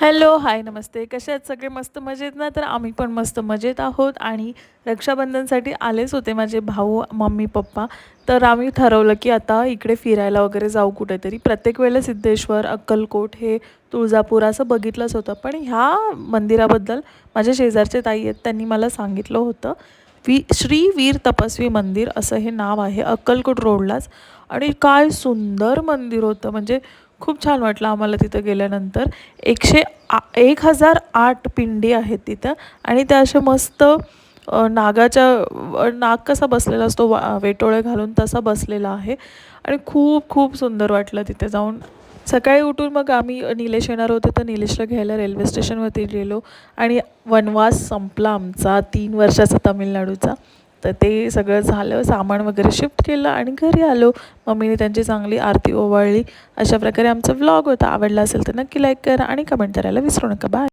Hello hi नमस्ते. कसे आहेत? सगळे मस्त मजेत ना? तर आम्ही पण मस्त मजेत आहोत आणि रक्षाबंधनसाठी आलेच होते माझे भाऊ मम्मी पप्पा. तर आम्ही ठरवलं की आता इकडे फिरायला वगैरे जाऊ कुठेतरी. प्रत्येक वेळेला सिद्धेश्वर अक्कलकोट हे तुळजापूर असं बघितलंच होतं. पण ह्या मंदिराबद्दल माझ्या शेजारचे ताई आहेत त्यांनी मला सांगितलं होतं. वी श्री वीर तपस्वी मंदिर असं हे नाव आहे अक्कलकोट रोडलाच. आणि काय सुंदर मंदिर होतं. म्हणजे खूप छान वाटलं आम्हाला तिथं गेल्यानंतर. एकशे आ एक हजार आठ पिंडी आहेत तिथं आणि त्या अशा मस्त नागाच्या नाग कसा बसलेला असतो वा वेटोळे घालून तसा बसलेला आहे. आणि खूप खूप सुंदर वाटलं तिथे जाऊन. सकाळी उठून मग आम्ही निलेश येणार होते तर निलेशला घ्यायला रेल्वे स्टेशनवरती गेलो. आणि वनवास संपला आमचा तीन वर्षाचा तामिळनाडूचा. तर ते सगळं झालं सामान वगैरे शिफ्ट केलं आणि घरी आलो. मम्मीने त्यांची चांगली आरती ओवाळली. अशा प्रकारे आमचा व्लॉग होता. आवडला असेल तर नक्की लाईक करा आणि कमेंट करायला विसरू नका. बाय